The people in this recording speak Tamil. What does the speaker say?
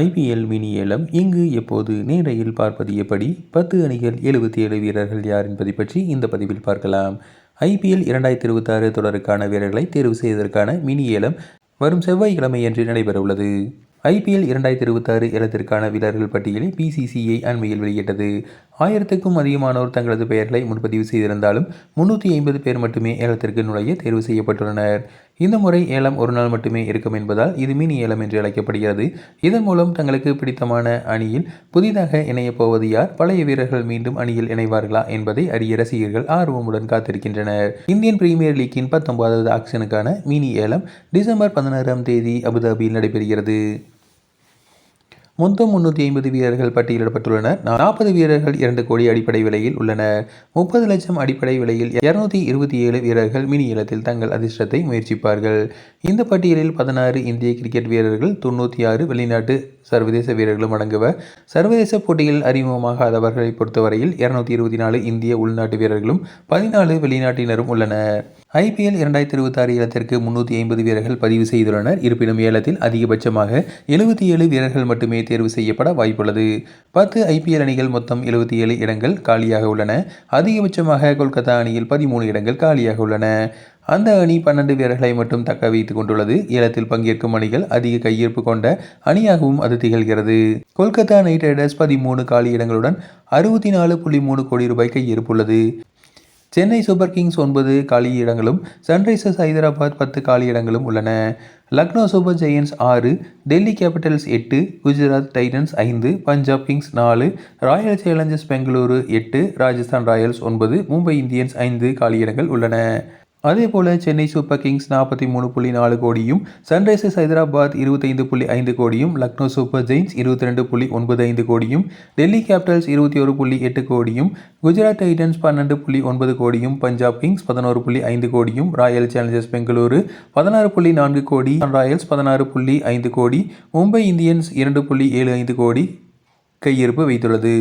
ஐபிஎல் மினி ஏலம் இங்கு எப்போது நேரையில் பார்ப்பது எப்படி? பத்து அணிகள் எழுபத்தி ஏழு வீரர்கள் யார் என்பதை பற்றி இந்த பதிவில் பார்க்கலாம். ஐபிஎல் இரண்டாயிரத்தி இருபத்தாறு தொடருக்கான வீரர்களை தேர்வு செய்வதற்கான மினி ஏலம் வரும் செவ்வாய்க்கிழமையன்று நடைபெறவுள்ளது ஐபிஎல் இரண்டாயிரத்தி இருபத்தாறு ஏலத்திற்கான வீரர்கள் பட்டியலை பிசிசிஐ அண்மையில் வெளியிட்டது. ஆயிரத்துக்கும் அதிகமானோர் தங்களது பெயர்களை முன்பதிவு செய்திருந்தாலும் முன்னூற்றி ஐம்பது பேர் மட்டுமே ஏலத்திற்கு நுழைய தேர்வு செய்யப்பட்டுள்ளனர். இந்த முறை ஏலம் ஒரு நாள் மட்டுமே இருக்கும் என்பதால் இது மினி ஏலம் என்று அழைக்கப்படுகிறது. இதன் மூலம் தங்களுக்கு பிடித்தமான அணியில் புதிதாக இணையப் போவது யார்? பழைய வீரர்கள் மீண்டும் அணியில் இணைவார்களா என்பதை அறிய ரசிகர்கள் ஆர்வமுடன் காத்திருக்கின்றனர். இந்தியன் பிரீமியர் லீக்கின் பத்தொன்பதாவது ஆக்ஷனுக்கான மினி ஏலம் டிசம்பர் பதினாறாம் தேதி அபுதாபியில் நடைபெறுகிறது. மொத்தம் முன்னூற்றி ஐம்பது வீரர்கள் பட்டியலிடப்பட்டுள்ளனர். நாற்பது வீரர்கள் இரண்டு கோடி அடிப்படை விலையில் உள்ளனர். முப்பது லட்சம் அடிப்படை விலையில் இருநூத்தி இருபத்தி ஏழு வீரர்கள் மினி இலத்தில் தங்கள் அதிர்ஷ்டத்தை முயற்சிப்பார்கள். இந்த பட்டியலில் பதினாறு இந்திய கிரிக்கெட் வீரர்கள் தொண்ணூற்றி ஆறு வெளிநாட்டு சர்வதேச வீரர்களும் அடங்குவர். சர்வதேச போட்டியில் அறிமுகமாகாதவர்களை பொறுத்தவரையில் இருநூத்தி இருபத்தி நாலு இந்திய உள்நாட்டு வீரர்களும் பதினாலு வெளிநாட்டினரும் உள்ளனர். ஐபிஎல் இரண்டாயிரத்தி இருபத்தாறு ஏலத்திற்கு முன்னூற்றி ஐம்பது வீரர்கள் பதிவு செய்துள்ளனர். இருப்பினும் ஏலத்தில் அதிகபட்சமாக எழுபத்தி ஏழு வீரர்கள் மட்டுமே தேர்வு செய்யப்பட வாய்ப்புள்ளது. பத்து ஐபிஎல் அணிகள் மொத்தம் எழுபத்தி ஏழு இடங்கள் காலியாக உள்ளன. அதிகபட்சமாக கொல்கத்தா அணியில் பதிமூணு இடங்கள் காலியாக உள்ளன. அந்த அணி பன்னெண்டு வீரர்களை மட்டும் தக்க வைத்துக் கொண்டுள்ளது. ஏலத்தில் பங்கேற்கும் அணிகள் அதிக கையிருப்பு கொண்ட அணியாகவும் அது திகழ்கிறது. கொல்கத்தா நைட் ரைடர்ஸ் பதிமூணு காலி இடங்களுடன் அறுபத்தி நாலு புள்ளி மூணு கோடி ரூபாய் கையிருப்புள்ளது. சென்னை சூப்பர் கிங்ஸ் ஒன்பது காலி இடங்களும் சன்ரைசர்ஸ் ஹைதராபாத் பத்து காலி இடங்களும் உள்ளன. லக்னோ சூப்பர் ஜெயன்ஸ் ஆறு டெல்லி கேபிட்டல்ஸ் எட்டு குஜராத் டைட்டன்ஸ் ஐந்து பஞ்சாப் கிங்ஸ் நாலு ராயல் சேலஞ்சர்ஸ் பெங்களூரு எட்டு ராஜஸ்தான் ராயல்ஸ் ஒன்பது மும்பை இந்தியன்ஸ் ஐந்து காலியிடங்கள் உள்ளன. அதே போல சென்னை சூப்பர் கிங்ஸ் நாற்பத்தி மூணு புள்ளி நாலு கோடியும் சன்ரைசர்ஸ் ஹைதராபாத் இருபத்தைந்து புள்ளி ஐந்து கோடியும் லக்னோ சூப்பர் ஜெயின்ஸ் இருபத்தி ரெண்டு புள்ளி ஒன்பது ஐந்து கோடியும் டெல்லி கேபிட்டல்ஸ் இருபத்தி ஒரு புள்ளி எட்டு கோடியும் குஜராத் டைட்டன்ஸ் பன்னெண்டு புள்ளி ஒன்பது கோடியும் பஞ்சாப் கிங்ஸ் பதினோரு புள்ளி ஐந்து கோடியும் ராயல் சேலஞ்சர்ஸ் பெங்களூரு பதினாறு புள்ளி நான்கு கோடி ராயல்ஸ் பதினாறு புள்ளி ஐந்து கோடி மும்பை இந்தியன்ஸ் இரண்டு புள்ளி ஏழு ஐந்து கோடி கையிருப்பு வைத்துள்ளது.